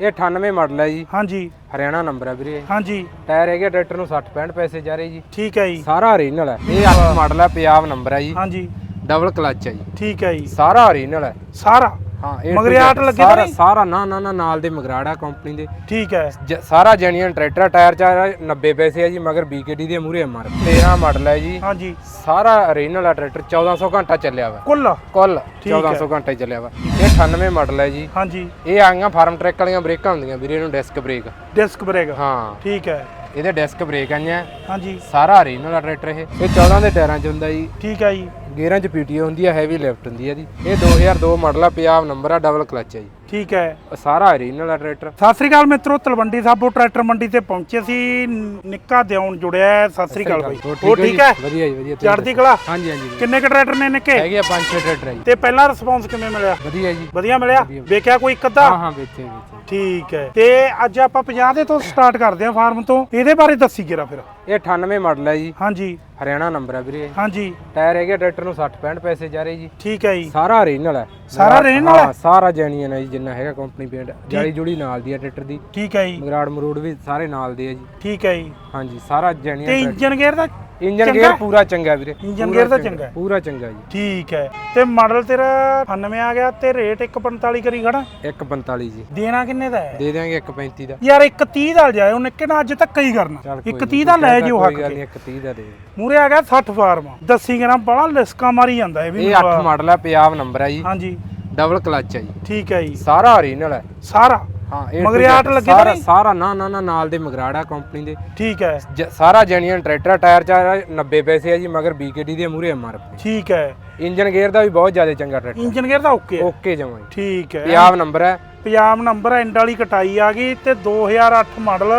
ਇਹ 98 ਮਾਡਲ ਹੈ ਜੀ। ਹਾਂਜੀ। ਹਰਿਆਣਾ ਨੰਬਰ ਹੈ ਵੀਰੇ। ਹਾਂਜੀ। ਟਾਇਰ ਹੈਗੇ ਟਰੈਕਟਰ ਨੂੰ 60 65 ਪੈਸੇ ਜਾ ਰਹੇ ਜੀ। ਠੀਕ ਹੈ ਜੀ। ਸਾਰਾ ਓਰੀਜਨਲ ਹੈ। ਇਹ 8 ਮਾਡਲ ਹੈ ਪੰਜਾਬ ਨੰਬਰ ਹੈ ਜੀ। ਹਾਂਜੀ। ਡਬਲ ਕਲਚ ਹੈ ਜੀ। ਠੀਕ ਹੈ ਜੀ। ਸਾਰਾ ਓਰੀਜਨਲ ਹੈ। ਸਾਰਾ। ਹਾਂ ਇਹ ਮਗਰਿਆਟ ਲੱਗੇ ਤਾਂ ਸਾਰਾ ਨਹੀਂ? ਸਾਰਾ ਨਾ ਨਾ ਨਾ ਨਾਲ ਦੇ ਮਗਰਾੜਾ ਕੰਪਨੀ ਦੇ। ਠੀਕ ਹੈ। ਜ- ਸਾਰਾ ਜੈਨੂਅਨ ਟਰੈਕਟਰ ਟਾਇਰ ਚ 90 ਪੈਸੇ ਹੈ ਜੀ ਮਗਰ BKD ਦੇ ਮੂਰੇ ਐਮਆਰ 13 ਮਾਡਲ ਹੈ ਜੀ। ਹਾਂਜੀ। ਸਾਰਾ ਓਰੀਜਨਲ ਹੈ ਟਰੈਕਟਰ 1400 ਘੰਟਾ ਚੱਲਿਆ ਵਾ। ਕੁੱਲ? ਕੁੱਲ ਠੀਕ ਹੈ। 1400 ਘੰਟਾ ਹੀ ਚੱਲਿਆ ਵਾ। ਇਹ 98 ਮਾਡਲ ਹੈ ਜੀ। ਹਾਂਜੀ। ਇਹ ਆਈਆਂ ਫਾਰਮ ਟਰੈਕ ਵਾਲੀਆਂ ਬ੍ਰੇਕਾਂ ਹੁੰਦੀਆਂ ਵੀਰੇ ਇਹਨੂੰ ਡਿਸਕ ਬ੍ਰੇਕ ਡਿਸਕ ਬ੍ਰੇਕ ਹਾਂ। ਠੀਕ ਹੈ। ਇਹਦੇ ਡਿਸਕ ਬ੍ਰੇਕ ਆਈਆਂ। ਹਾਂਜੀ। ਸਾਰਾ ਓਰੀਜਨਲ ਆ ਟਰੈਕਟਰ ਇਹ। ਇਹ 14 ਦੇ ਟਾਇਰਾਂ 'ਚ ਹੁੰਦਾ ਜੀ। ਠੀਕ ਹੈ ਜੀ। ਗੇਅਰਾਂ 'ਚ ਪੀਟੀਓ ਹੁੰਦੀ ਆ ਹੈਵੀ ਲਿਫਟ ਹੁੰਦੀ ਆ ਦੀ ਇਹ 2002 ਮਾਡਲ ਆ ਪੰਜਾਬ ਨੰਬਰ ਆ ਡਬਲ ਕਲਚ ਹੈ ਜੀ। ਠੀਕ ਹੈ। ਸਾਰਾ ਓਰੀਜਨਲ ਆ ਟਰੈਕਟਰ ਸਤਿ ਸ੍ਰੀ ਅਕਾਲ ਮਿੱਤਰੋ ਤਲਵੰਡੀ ਸਾਬੋ ਟਰੈਕਟਰ ਮੰਡੀ ਤੇ ਪਹੁੰਚੇ ਸੀ। ਨਿੱਕਾ ਦਿਉਣ ਜੁੜਿਆ ਹੈ। ਸਤਿ ਸ੍ਰੀ ਅਕਾਲ ਬਾਈ। ਹੋਰ ਠੀਕ ਹੈ? ਵਧੀਆ ਜੀ ਵਧੀਆ। ਤੁਸੀਂ ਚੜ੍ਹਦੀ ਕਲਾ? ਹਾਂਜੀ ਹਾਂਜੀ ਵਧੀਆ। ਕਿੰਨੇ ਕ ਟਰੈਕਟਰ ਨੇ ਨਿੱਕੇ? ਹੈਗੇ ਆ ਪੰਜ ਛੇ ਟਰੈਕਟਰ ਆ ਜੀ। ਤੇ ਪਹਿਲਾ ਰਿਸਪੌਂਸ ਕਿਵੇਂ ਮਿਲਿਆ? ਵਧੀਆ ਜੀ। ਵਧੀਆ ਮਿਲਿਆ? ਵਧੀਆ। ਵੇਖਿਆ ਕੋਈ ਇੱਕ ਅੱਧਾ? ਹਾਂ ਹਾਂ ਵੇਚੇ ਵੇਚੇ ਠੀਕ ਹੈ। ਤੇ ਅੱਜ ਆਪਾਂ 50 ਦੇ ਤੋਂ ਸਟਾਰਟ ਕਰਦੇ ਹਾਂ ਫਾਰਮ ਤੋਂ। ਇਹਦੇ ਬਾਰੇ ਦੱਸੀ ਜਰਾ ਫਿਰ। ਇਹ 98 ਮਾਡਲ ਹੈ ਜੀ। ਹਾਂਜੀ। ਹਰਿਆਣਾ ਨੰਬਰ ਆ ਵੀਰੇ। ਹਾਂਜੀ। ਟਾਇਰ ਹੈਗੇ ਟਰੈਕਟਰ ਨੂੰ 60 65 ਪੈਸੇ ਜਾ ਰਹੇ ਜੀ। ਠੀਕ ਹੈ ਜੀ। ਸਾਰਾ ਓਰੀਜਨਲ ਹੈ। ਸਾਰਾ original ਹੈ? ਹਾਂ ਸਾਰਾ ਜੈਨੂਅਨ ਹੈ ਜੀ ਜਿੰਨਾ ਹੈਗਾ ਕੰਪਨੀ ਪੇਂਟ ਜਾਲੀ ਜੁੜੀ ਨਾਲ ਦੀ ਹੈ ਟਰੈਕਟਰ ਦੀ। ਠੀਕ ਹੈ ਜੀ। ਮਗਰਾੜ ਮਰੂੜ ਵੀ ਸਾਰੇ ਨਾਲ ਦੇ ਆ ਜੀ। ਠੀਕ ਹੈ ਜੀ। ਹਾਂਜੀ ਸਾਰਾ ਤੇ ਜੈਨੂਅਨ ਇੰਜਨ ਗੇਅਰ ਦਾ ਇੰਜਨ ਚੰਗਾ? ਗੇਅਰ ਪੂਰਾ ਚੰਗਾ ਵੀਰੇ ਇੰਜਨ ਪੂਰਾ ਗੇਅਰ ਤਾਂ ਚੰਗਾ ਹੈ। ਪੂਰਾ ਚੰਗਾ ਜੀ। ਠੀਕ ਹੈ। ਤੇ ਮਾਡਲ ਤੇਰਾ 98 ਆ ਗਿਆ ਤੇ ਰੇਟ 145 ਕਰੀ ਖੜਾ? 145 ਜੀ। ਦੇਣਾ ਕਿੰਨੇ ਦਾ ਹੈ? ਦੇ ਦਿਆਂਗੇ 135 ਦਾ। ਯਾਰ 130 ਦਾ ਜਾਏ ਉਹਨੇ ਕਿਹੜਾ ਅੱਜ ਤੱਕ ਹੀ ਕਰਨਾ? ਚੱਲ ਕੋਈ 130 ਦਾ ਲੈ ਜਿਓ ਹੱਕ ਕੇ। ਨਹੀਂ 130 ਦਾ ਦੇ ਮੂਰੇ ਆ ਗਿਆ 60 ਫਾਰਮ। ਦੱਸੀ ਗ੍ਰਾਮ ਬੜਾ ਲਿਸਕਾ ਮਾਰੀ ਜਾਂਦਾ ਇਹ ਵੀ ਇਹ 8 ਮਾਡਲ ਹੈ ਪੰਜਾਬ ਨੰਬਰ ਹੈ ਜੀ। ਹਾਂਜੀ। ਡਬਲ ਕਲਚ ਹੈ ਜੀ। ਠੀਕ ਹੈ ਜੀ। ਸਾਰਾ ਓਰੀਜਨਲ ਹੈ। ਸਾਰਾ? ਹਾਂ ਇਹ ਮਗਰਿਆਟ ਲੱਗੇ ਤਾਂ ਸਾਰਾ ਨਹੀਂ? ਸਾਰਾ ਨਾ ਨਾ ਨਾ ਨਾਲ ਦੇ ਮਗਰਾੜਾ ਕੰਪਨੀ ਦੇ। ਠੀਕ ਹੈ। ਜ- ਸਾਰਾ ਜੈਨੂਅਨ ਟਰੈਕਟਰ ਟਾਇਰ ਚ 90 ਪੈਸੇ ਹੈ ਜੀ ਮਗਰ BKD ਦੇ ਮੂਰੇ ਐਮਆਰ ਠੀਕ ਹੈ। ਇੰਜਨ ਗੇਅਰ ਦਾ ਵੀ ਬਹੁਤ ਜ਼ਿਆਦਾ ਚੰਗਾ ਟਰੈਕਟਰ। ਇੰਜਨ ਗੇਅਰ ਦਾ ਓਕੇ ਹੈ। ਓਕੇ ਜਮਾ ਜੀ। ਠੀਕ ਹੈ। ਪੰਜਾਬ ਨੰਬਰ ਹੈ। ਪੰਜਾਬ ਨੰਬਰ ਐਂਡ ਵਾਲੀ ਕਟਾਈ ਆ ਗਈ ਤੇ 2008 ਮਾਡਲ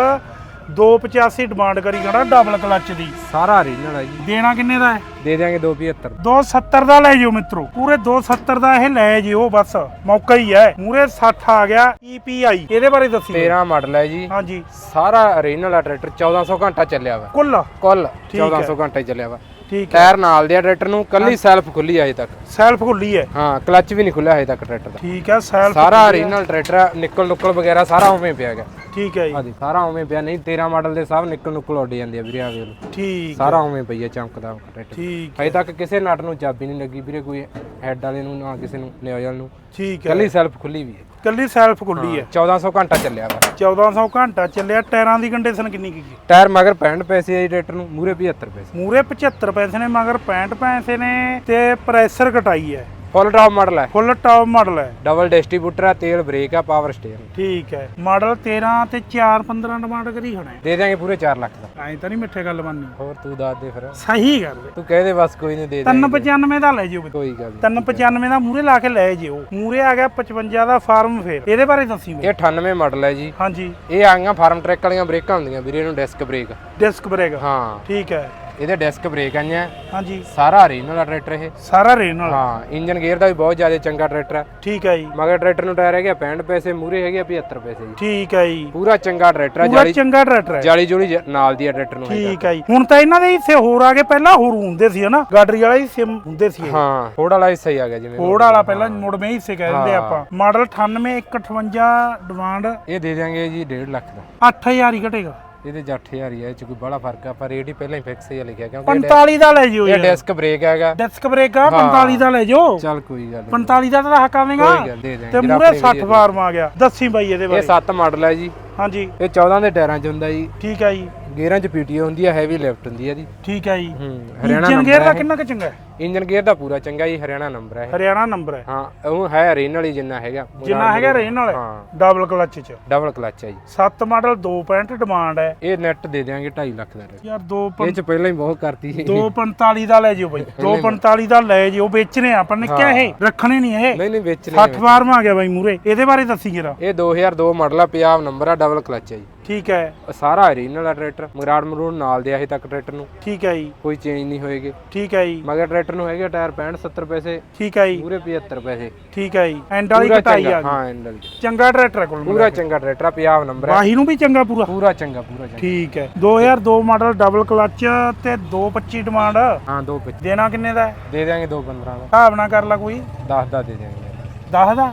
285 ਡਿਮਾਂਡ ਕਰੀ ਖੜਾ ਡਬਲ ਕਲਚ ਦੀ। ਸਾਰਾ ਓਰੀਜਨਲ ਹੈ ਜੀ। ਦੇਣਾ ਕਿੰਨੇ ਦਾ ਹੈ? ਦੇ ਦਿਆਂਗੇ 275 270 ਦਾ ਲੈ ਜਿਓ ਮਿੱਤਰੋ। ਪੂਰੇ 270 ਦਾ ਇਹ ਲੈ ਜਿਓ ਬਸ। ਮੌਕਾ ਹੀ ਹੈ। ਮੂਰੇ 60 ਆ ਗਿਆ EPI ਇਹਦੇ ਬਾਰੇ ਦੱਸੀ 13 ਮਾਡਲ ਹੈ ਜੀ। ਹਾਂਜੀ। ਸਾਰਾ ਓਰੀਜਨਲ ਆ ਟਰੈਕਟਰ 1400 ਘੰਟਾ ਚੱਲਿਆ ਵਾ। ਕੁੱਲ? ਕੁੱਲ ਠੀਕ ਹੈ। 1400 ਘੰਟਾ ਹੀ ਚੱਲਿਆ ਵਾ। ਠੀਕ ਹੈ। ਟਾਇਰ ਨਾਲ ਦੇ ਟਰੈਕਟਰ ਨੂੰ ਕੱਲੀ ਸੈਲਫ ਖੁੱਲੀ ਅਜੇ ਤੱਕ। ਸੈਲਫ ਖੁੱਲੀ ਹੈ। ਹਾਂ ਕਲਚ ਵੀ ਨਹੀਂ ਖੁੱਲਿਆ ਅਜੇ ਤੱਕ ਟਰੈਕਟਰ ਦਾ। ਠੀਕ ਹੈ ਸੈਲਫ ਸਾਰਾ ਓਰੀਜਨਲ ਟਰੈਕਟਰ ਨਿੱਕਲ ਨੁੱਕਲ ਵਗੈਰਾ ਸਾਰਾ ਉਵੇਂ ਪਿਆ ਗਿਆ ਠੀਕ ਹੈ ਜੀ। ਹਾਂਜੀ ਸਾਰਾ ਉਵੇਂ ਪਿਆ। ਨਹੀਂ 13 ਮਾਡਲ ਦੇ ਸਭ ਨਿੱਕਲ ਨੁੱਕਲ ਉੱਡ ਜਾਂਦੇ ਆ ਵੀਰੇ ਆ ਵੇਖ ਲਓ। ਠੀਕ ਸਾਰਾ ਉਵੇਂ ਪਈ ਆ ਚਮਕਦਾ ਟਰੈਕਟਰ ਠੀਕ ਅਜੇ ਤੱਕ ਕਿਸੇ ਨਟ ਨੂੰ ਚਾਬੀ ਨਹੀਂ ਲੱਗੀ ਵੀਰੇ ਕੋਈ ਹੈਡ ਵਾਲੇ ਨੂੰ ਨਾ ਕਿਸੇ ਨੂੰ ਨਿਓਜਲ ਨੂੰ। ਠੀਕ ਹੈ। ਕੱਲੀ ਸੈਲਫ ਖੁੱਲੀ ਵੀ ਹੈ। ਕੱਲੀ ਸੈਲਫ ਖੁੱਲੀ ਹੈ। 1400 ਘੰਟਾ ਚੱਲਿਆ ਵਾ। 1400 ਘੰਟਾ ਚੱਲਿਆ। ਟਾਇਰਾਂ ਦੀ ਕੰਡੀਸ਼ਨ ਕਿੰਨੀ ਕੀ ਹੈ ਟਾਇਰ ਮਗਰ 65 ਪੈਸੇ ਆ ਜੀ ਟਰੈਕਟਰ ਨੂੰ ਮੂਰੇ 75 ਪੈਸੇ। ਮੂਰੇ 75 ਪੈਸੇ ਨੇ ਮਗਰ 65 ਪੈਸੇ ਨੇ ਤੇ ਪ੍ਰੈਸ਼ਰ ਕਟਾਈ ਹੈ। ਫੁੱਲ ਟਾਪ ਮਾਡਲ ਹੈ। ਫੁੱਲ ਟਾਪ ਮਾਡਲ ਹੈ। ਡਬਲ ਡਿਸਟ੍ਰੀਬਿਊਟਰ ਆ ਤੇਲ ਬ੍ਰੇਕ ਆ ਪਾਵਰ ਸਟੀਅਰਿੰਗ ਠੀਕ ਹੈ। ਮਾਡਲ 13 ਤੇ 4 15 ਡਿਮਾਂਡ ਕਰੀ ਖੜਾ ਹੈ। ਦੇ ਦਿਆਂਗੇ ਪੂਰੇ 4 ਲੱਖ ਦਾ। ਐਂ ਤਾਂ ਨਹੀਂ ਮਿੱਠੇ ਗੱਲ ਮੰਨੀ ਹੋਰ ਤੂੰ ਦੱਸ ਦੇ ਫਿਰ। ਸਹੀ ਗੱਲ ਹੈ। ਤੂੰ ਕਹਿ ਦੇ ਬਸ ਕੋਈ ਨਹੀਂ ਦੇ ਦੇ 395 ਦਾ ਲੈ ਜਿਓ। ਕੋਈ ਗੱਲ ਨੀ। 395 ਦਾ ਮੂਰੇ ਲਾ ਕੇ ਲੈ ਜਿਓ। ਮੂਰੇ ਆ ਗਿਆ 55 ਦਾ ਫਾਰਮ ਫੇਰ। ਇਹਦੇ ਬਾਰੇ ਦੱਸੀ ਮੈਨੂੰ ਇਹ 98 ਮਾਡਲ ਹੈ ਜੀ। ਹਾਂਜੀ। ਇਹ ਆਈਆਂ ਫਾਰਮ ਟਰੈਕ ਵਾਲੀਆਂ ਬ੍ਰੇਕਾਂ ਹੁੰਦੀਆਂ ਵੀਰੇ ਇਹਨੂੰ ਡਿਸਕ ਬ੍ਰੇਕ ਡਿਸਕ ਬ੍ਰੇਕ ਹਾਂ। ਠੀਕ ਹੈ। ਇਹਦੇ ਡਿਸਕ ਬ੍ਰੇਕ ਆਈਆਂ ਹਾਂਜੀ। ਸਾਰਾ ਓਰੀਜਨਲ ਆ ਟਰੈਕਟਰ ਇਹ। ਸਾਰਾ ਰੇਨ ਵਾਲਾ ਹਾਂ ਇੰਜਨ ਗੇਅਰ ਦਾ ਵੀ ਬਹੁਤ ਜ਼ਿਆਦਾ ਚੰਗਾ ਟਰੈਕਟਰ ਹੈ ਠੀਕ ਹੈ ਜੀ। ਮਗਰ ਟਰੈਕਟਰ ਨੂੰ ਟਾਇਰ ਹੈਗੇ 65 ਪੈਸੇ ਮੂਰੇ ਹੈਗੇ ਆ 75 ਪੈਸੇ ਜੀ। ਠੀਕ ਹੈ ਜੀ। ਪੂਰਾ ਚੰਗਾ ਟਰੈਕਟਰ ਹੈ ਪੂਰਾ ਜਾਲੀ ਚੰਗਾ ਟਰੈਕਟਰ ਹੈ ਜਾਲੀ ਜੁਲੀ ਜ- ਨਾਲ ਦੀ ਆ ਟਰੈਕਟਰ ਨੂੰ ਹੈਗਾ। ਠੀਕ ਹੈ ਜੀ। ਹੁਣ ਤਾਂ ਇਹਨਾਂ ਦੇ ਹਿੱਸੇ ਹੋਰ ਆ ਗਏ ਪਹਿਲਾਂ ਹੋਰ ਹੁੰਦੇ ਸੀ ਹਨਾ। ਗਾਡਰੀ ਵਾਲੇ ਹਿੱਸੇ ਹੁੰਦੇ ਸੀ ਇਹ। ਹਾਂ ਥੋੜਾ ਵਾਲਾ ਹਿੱਸਾ ਹੀ ਆ ਗਿਆ ਜਿਵੇਂ। ਫੋਰਡ ਵਾਲਾ ਪਹਿਲਾਂ ਮੁੜਵੇਂ ਹਿੱਸੇ ਕਹਿ ਦਿੰਦੇ ਹਾਂ। ਆਪਾਂ। ਮਾਡਲ 98 158 ਡਿਮਾਂਡ ਇਹ ਦੇ ਦਿਆਂਗੇ ਜੀ 1.5 ਲੱਖ ਦਾ। 8000 ਹੀ ਘਟੇਗਾ। ਇਹਦੇ 'ਚ 8000 ਹੀ ਹੈ ਇਹ ਚ ਕੋਈ ਬੜਾ ਫ਼ਰਕ ਆ। ਪਰ ਰੇਟ ਹੀ ਪਹਿਲਾਂ ਹੀ ਫਿਕਸ ਹੀ ਆ ਲਿਖਿਆ ਕਿਉਂਕਿ 45 ਦਾ ਲੈ ਜਿਓ ਇਹ ਯਾਰ। ਡਿਸਕ ਬ੍ਰੇਕ ਹੈਗਾ। ਡਿਸਕ ਬ੍ਰੇਕ ਆ 45 ਦਾ ਲੈ ਜਿਓ। ਚੱਲ ਕੋਈ ਗੱਲ ਨਹੀਂ 45 ਦਾ ਤਾਂ ਹੱਕ ਆਵੇਂਗਾ। ਕੋਈ ਗੱਲ ਦੇ ਦੇ ਤੇ ਮੂਰੇ 60 ਫਾਰਮ ਆ ਗਿਆ। ਦੱਸੀ ਬਾਈ ਇਹਦੇ ਇਹ ਬਾਰੇ 7 ਮਾਡਲ ਹੈ ਜੀ। ਹਾਂਜੀ। ਇਹ 14 ਦੇ ਟਾਇਰਾਂ 'ਚ ਹੁੰਦਾ ਜੀ। ਠੀਕ ਹੈ ਜੀ। ਗੇਅਰਾਂ 'ਚ ਪੀਟੀਓ ਹੁੰਦੀ ਹੈ ਹੈਵੀ ਲਿਫਟ ਹੁੰਦੀ ਹੈ ਜੀ ਠੀਕ ਹੈ ਜੀ। ਹੂੰ ਹਰਿਆਣਾ ਇੰਜਨ ਗੇਅਰ ਨੰਬਰ ਦਾ ਹੈ ਕਿੰਨਾ ਕੁ ਚੰਗਾ ਹੈ? ਇੰਜਨ ਗੇਅਰ ਦਾ ਪੂਰਾ ਚੰਗਾ ਜੀ ਹਰਿਆਣਾ ਨੰਬਰ ਹੈ ਇਹ। ਹਰਿਆਣਾ ਨੰਬਰ ਹੈ। ਹਾਂ ਉਹ ਹੈ ਓਰੀਜਨਲ ਹੀ ਜਿੰਨਾ ਹੈਗਾ। ਜਿੰਨਾ ਹੈਗਾ ਰੇਨ ਵਾਲਾ? ਹਾਂ। ਡਬਲ ਕਲਚ ਚ। ਡਬਲ ਕਲਚ ਹੈ ਜੀ। 7 ਮਾਡਲ 2.65 ਡਿਮਾਂਡ ਹੈ। ਇਹ ਨੈਟ ਦੇ ਦਿਆਂਗੇ 2.5 ਲੱਖ ਦਾ। ਯਾਰ 2 ਇਹ ਚ ਪਹਿਲਾਂ ਹੀ ਬਹੁਤ ਕਰਤੀ ਸੀ। 245 ਦਾ ਲੈ ਜਿਓ ਬਾਈ। 245 ਦਾ ਲੈ ਜਿਓ। ਵੇਚਣੇ ਆ, ਆਪਾਂ ਨੇ ਕਿਹਾ ਇਹ। ਰੱਖਣੇ ਨਹੀਂ ਇਹ। ਨਹੀਂ ਨਹੀਂ ਵੇਚਣੇ 60 ਫਾਰਮ ਆ ਗਿਆ ਬਾਈ ਮੂਰੇ। ਇਹਦੇ ਬਾਰੇ ਦੱਸੀ ਜਰਾ। ਇਹ 2002 ਮਾਡਲ ਆ ਪੰਜਾਬ ਨੰਬਰ ਆ ਡਬਲ ਕਲਚ ਹੈ ਜੀ। ਠੀਕ ਹੈ। ਸਾਰਾ ਓਰੀਜਨਲ ਆ ਟਰੈਕਟਰ ਮਗਰਾੜ ਮਰੂੜ ਨਾਲ ਦੇ ਆ ਹਜੇ ਤੱਕ ਟਰੈਕਟਰ ਨੂੰ। ਠੀਕ ਹੈ ਜੀ। ਕੋਈ ਚੇਂਜ ਨਹੀਂ ਹੋਏਗੇ। ਠੀਕ ਹੈ ਜੀ। ਮਗਰ ਟਰੈਕਟਰ ਨੂੰ ਹੈਗੇ ਟਾਇਰ 65 70 ਪੈਸੇ। ਠੀਕ ਹੈ ਜੀ। ਪੂਰੇ 75 ਪੈਸੇ। ਠੀਕ ਹੈ ਜੀ। ਐਂਡ ਵਾਲੀ ਪੂਰਾ ਕਟਾਈ ਆ ਗਈ। ਹਾਂ ਐਂਡ ਵਾਲੀ। ਚੰਗਾ ਟਰੈਕਟਰ ਕੋਲ ਪੂਰਾ ਚੰਗਾ ਟਰੈਕਟਰ ਆ ਪੰਜਾਬ ਨੰਬਰ ਹੈ ਵਾਹੀ ਨੂੰ ਵੀ ਚੰਗਾ ਪੂਰਾ। ਪੂਰਾ ਚੰਗਾ ਪੂਰਾ ਚੰਗਾ। ਠੀਕ ਹੈ। 2002 ਮਾਡਲ ਡਬਲ ਕਲਚ ਤੇ 225 ਡਿਮਾਂਡ ਹਾਂ ਦੋ ਪਿੱਛੇ ਦੇਣਾ ਕਿੰਨੇ ਦਾ? ਹੈ? ਦੇ ਦਿਆਂਗੇ 215 ਦਾ। ਹਿਸਾਬ ਕਰ ਲਾ ਕੋਈ। 10 ਦਾ ਦੇ ਦਿਆਂਗੇ। 10 ਦਾ?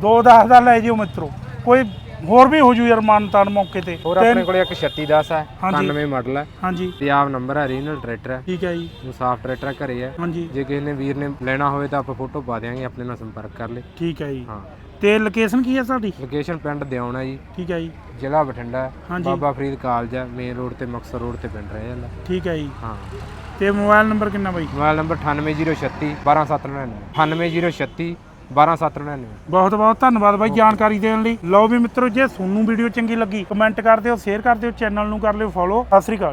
2 10 ਦਾ ਲੈ ਜਿਓ ਮਿੱਤਰੋ। ਕੋਈ ਹੋਰ ਵੀ ਹੋ ਜੂ ਯਾਰ ਮਾਨਤਾਨ ਮੌਕੇ ਤੇ। ਹੋਰ ਆਪਣੇ ਕੋਲੇ ਇੱਕ 3610 ਹੈ ਹਾਂਜੀ। 91 ਮਾਡਲ ਹੈ। ਹਾਂਜੀ। ਤੇ ਆਪ ਨੰਬਰ ਹੈ ਰੀਜਨਲ ਟਰੈਕਟਰ ਹੈ। ਠੀਕ ਹੈ ਜੀ। ਉਹ ਸਾਫ਼ ਟਰੈਕਟਰ ਹੈ, ਘਰੇ ਹੈ। ਹਾਂਜੀ। ਜੇ ਕਿਸੇ ਨੇ ਵੀਰ ਨੇ ਲੈਣਾ ਹੋਵੇ ਤਾਂ ਆਪਾਂ ਫੋਟੋ ਪਾ ਦਿਆਂਗੇ ਆਪਣੇ ਨਾਲ ਸੰਪਰਕ ਕਰ ਲੈ ਠੀਕ ਹੈ ਜੀ। ਹਾਂ। ਤੇ ਲੋਕੇਸ਼ਨ ਕੀ ਹੈ ਸਾਡੀ? ਲੋਕੇਸ਼ਨ ਪਿੰਡ ਦਿਆਉਣਾ ਜੀ। ਠੀਕ ਹੈ ਜੀ। ਜ਼ਿਲ੍ਹਾ ਬਠਿੰਡਾ ਹੈ। ਹਾਂਜੀ। ਬਾਬਾ ਫਰੀਦ ਕਾਲਜ ਹੈ ਮੇਨ ਰੋਡ ਤੇ ਮਕਸਰ ਰੋਡ ਤੇ ਪਿੰਡ ਰਹਿ ਜਾਂਦਾ। ਠੀਕ ਹੈ ਜੀ। ਹਾਂ। ਤੇ ਮੋਬਾਈਲ ਨੰਬਰ ਕਿੰਨਾ ਬਾਈ? ਮੋਬਾਈਲ ਨੰਬਰ 98036 12799 98036 12799 ਬਹੁਤ ਬਹੁਤ ਧੰਨਵਾਦ ਬਾਈ ਜਾਣਕਾਰੀ ਦੇਣ ਲਈ। ਲਓ ਵੀ ਮਿੱਤਰੋ, ਜੇ ਤੁਹਾਨੂੰ ਵੀਡੀਓ ਚੰਗੀ ਲੱਗੀ ਕਮੈਂਟ ਕਰ ਦਿਓ ਸ਼ੇਅਰ ਕਰ ਦਿਓ ਚੈਨਲ ਨੂੰ ਕਰ ਲਿਓ ਫੋਲੋ ਸਤਿ ਸ੍ਰੀ ਅਕਾਲ ਜੀ।